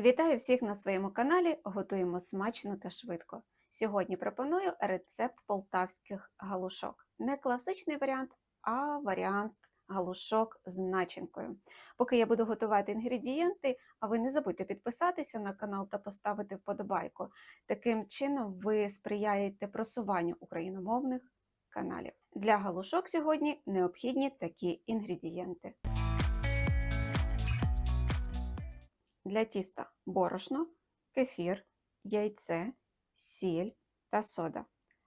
Вітаю всіх на своєму каналі. Готуємо смачно та швидко. Сьогодні пропоную рецепт полтавських галушок. Не класичний варіант, а варіант галушок з начинкою. Поки я буду готувати інгредієнти, а ви не забудьте підписатися на канал та поставити вподобайку. Таким чином ви сприяєте просуванню україномовних каналів. Для галушок сьогодні необхідні такі інгредієнти. Для тіста борошно, кефір, яйце, сіль та сода.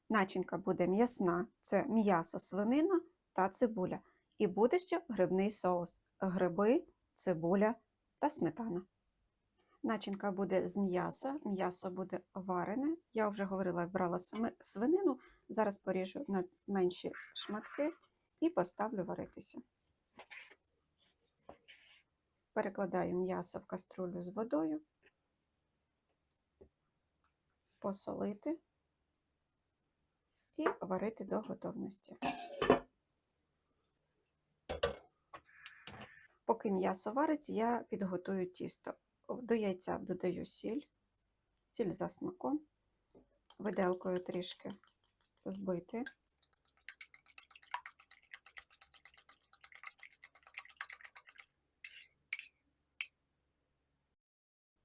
Начинка буде м'ясна, це м'ясо, свинина та цибуля. І буде ще грибний соус, гриби, цибуля та сметана. Начинка буде з м'яса, м'ясо буде варене. Я вже говорила, брала свинину, зараз поріжу на менші шматки і поставлю варитися. Перекладаю м'ясо в каструлю з водою, посолити і варити до готовності. Поки м'ясо вариться, я підготую тісто. До яйця додаю сіль, сіль за смаком, виделкою трішки збити.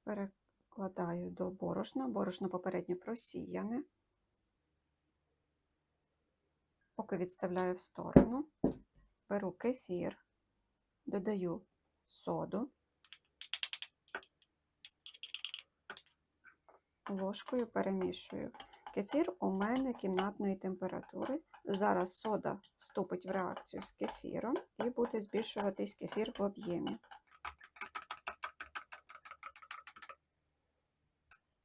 Перекладаю до борошна, борошно попередньо просіяне, поки відставляю в сторону, беру кефір, додаю соду, ложкою перемішую. Кефір у мене кімнатної температури. Зараз сода вступить в реакцію з кефіром і буде збільшуватись кефір в об'ємі.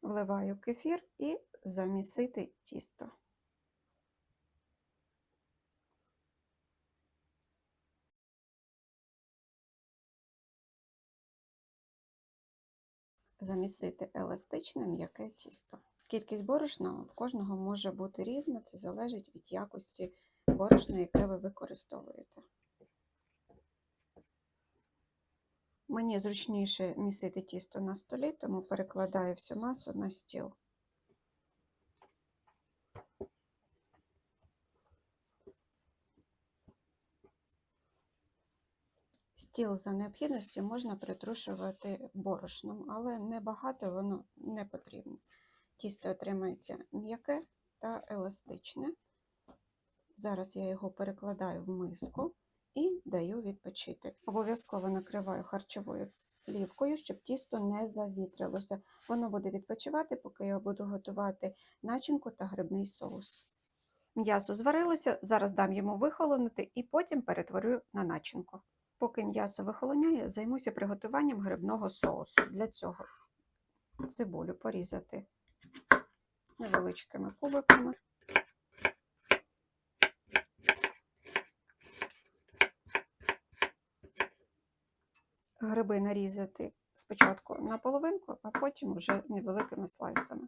Вливаю кефір і замісити тісто. Замісити еластичне м'яке тісто. Кількість борошна в кожного може бути різна, це залежить від якості борошна, яке ви використовуєте. Мені зручніше місити тісто на столі, тому перекладаю всю масу на стіл. Стіл за необхідності можна притрушувати борошном, але небагато воно не потрібно. Тісто отримається м'яке та еластичне. Зараз я його перекладаю в миску і даю відпочити. Обов'язково накриваю харчовою плівкою, щоб тісто не завітрилося. Воно буде відпочивати, поки я буду готувати начинку та грибний соус. М'ясо зварилося, зараз дам йому вихолонути і потім перетворю на начинку. Поки м'ясо вихолоняє, займуся приготуванням грибного соусу. Для цього цибулю порізати невеличкими кубиками. Гриби нарізати спочатку на половинку, а потім вже невеликими слайсами.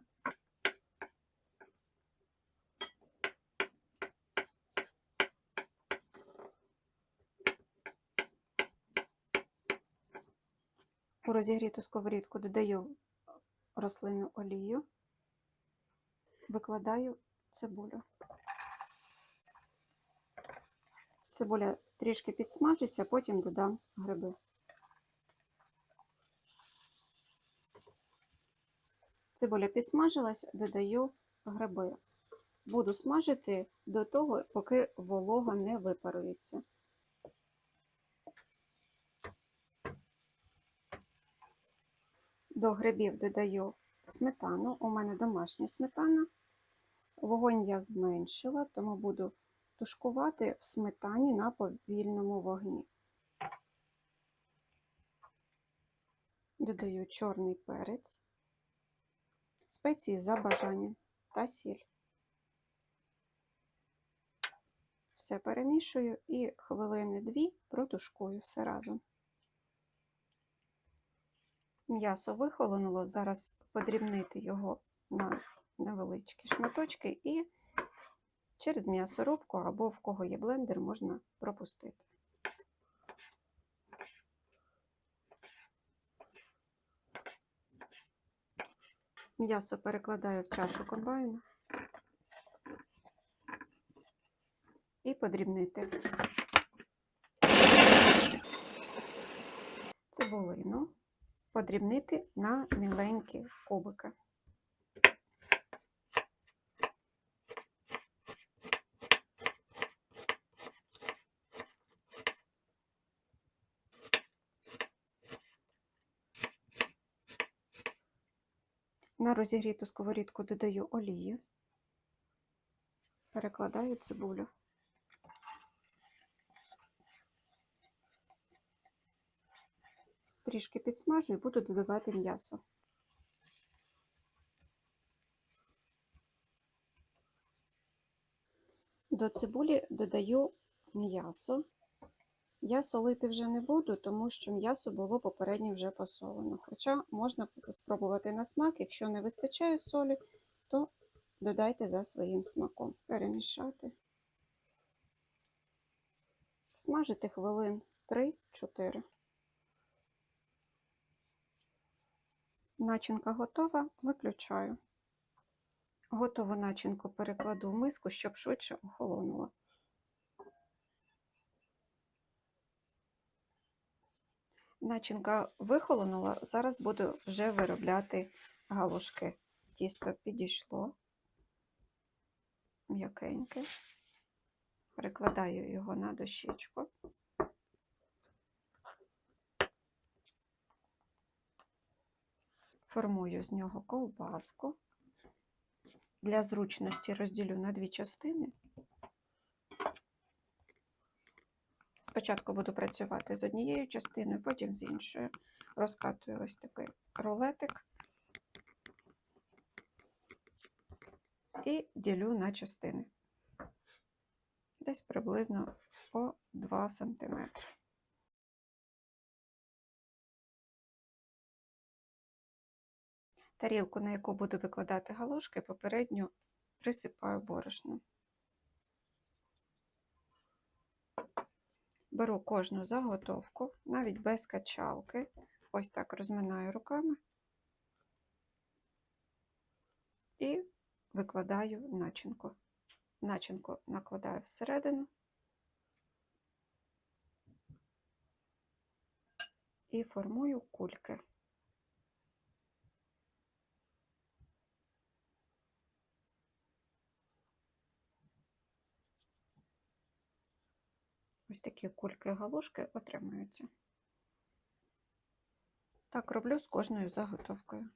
У розігріту сковорідку додаю рослинну олію, викладаю цибулю. Цибуля трішки підсмажиться, потім додам гриби. Цибуля підсмажилась, додаю гриби. Буду смажити до того, поки волога не випарується. До грибів додаю сметану. У мене домашня сметана. Вогонь я зменшила, тому буду тушкувати в сметані на повільному вогні. Додаю чорний перець спеції за бажанням та сіль. Все перемішую і хвилини дві протушкую все разом. М'ясо вихолонуло, зараз подрібнити його на невеличкі шматочки і через м'ясорубку або в кого є блендер можна пропустити. М'ясо перекладаю в чашу комбайна і подрібнити. Цибулину подрібнити на міленькі кубики. На розігріту сковорідку додаю олію, перекладаю цибулю. Трішки підсмажу і буду додавати м'ясо. До цибулі додаю м'ясо. Я солити вже не буду, тому що м'ясо було попередньо вже посолено. Хоча можна спробувати на смак, якщо не вистачає солі, то додайте за своїм смаком. Перемішати. Смажити хвилин 3-4. Начинка готова, виключаю. Готову начинку перекладу в миску, щоб швидше охолонула. Начинка вихолонула, зараз буду вже виробляти галушки. Тісто підійшло м'якеньке. Перекладаю його на дощечку. Формую з нього ковбаску. Для зручності розділю на дві частини. Спочатку буду працювати з однією частиною, потім з іншою. Розкатую ось такий рулетик і ділю на частини. Десь приблизно по 2 см. Тарілку, на яку буду викладати галушки, попередньо присипаю борошном. Беру кожну заготовку, навіть без качалки, ось так розминаю руками і викладаю начинку. Начинку накладаю всередину і формую кульки. Ось такі кульки-галушки отримуються. Так роблю з кожною заготовкою.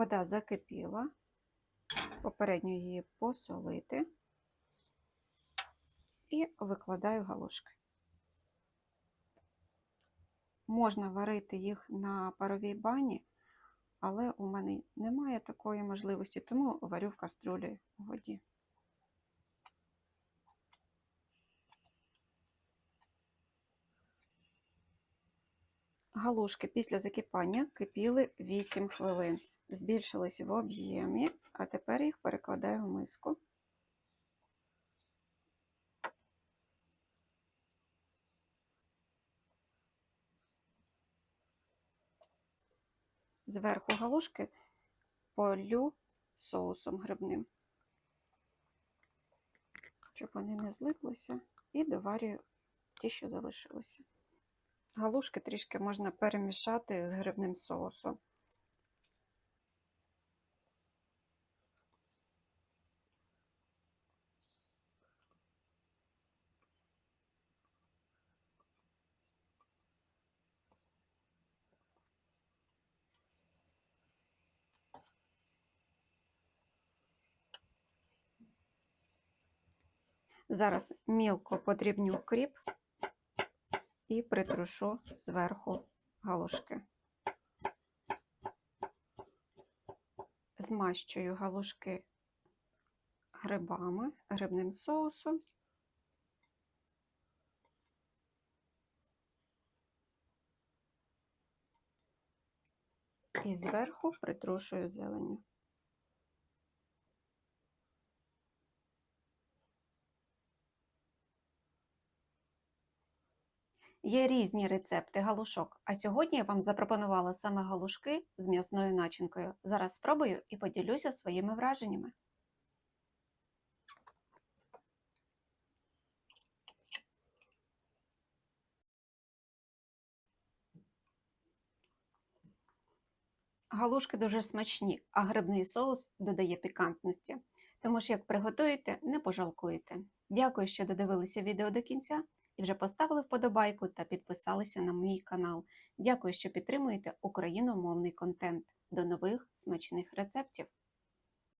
Вода закипіла, попередньо її посолити і викладаю галушки. Можна варити їх на паровій бані, але у мене немає такої можливості, тому варю в каструлі у воді. Галушки після закипання кипіли 8 хвилин збільшились в об'ємі, а тепер їх перекладаю в миску. Зверху галушки полю соусом грибним, щоб вони не злиплися, і доварюю ті, що залишилися. Галушки трішки можна перемішати з грибним соусом. Зараз мілко подрібню кріп і притрушу зверху галушки. Змащую галушки грибами, грибним соусом. І зверху притрушую зеленню. Є різні рецепти галушок, а сьогодні я вам запропонувала саме галушки з м'ясною начинкою. Зараз спробую і поділюся своїми враженнями. Галушки дуже смачні, а грибний соус додає пікантності. Тому ж, як приготуєте, не пожалкуєте. Дякую, що додивилися відео до кінця і вже поставили вподобайку та підписалися на мій канал. Дякую, що підтримуєте україномовний контент. До нових смачних рецептів!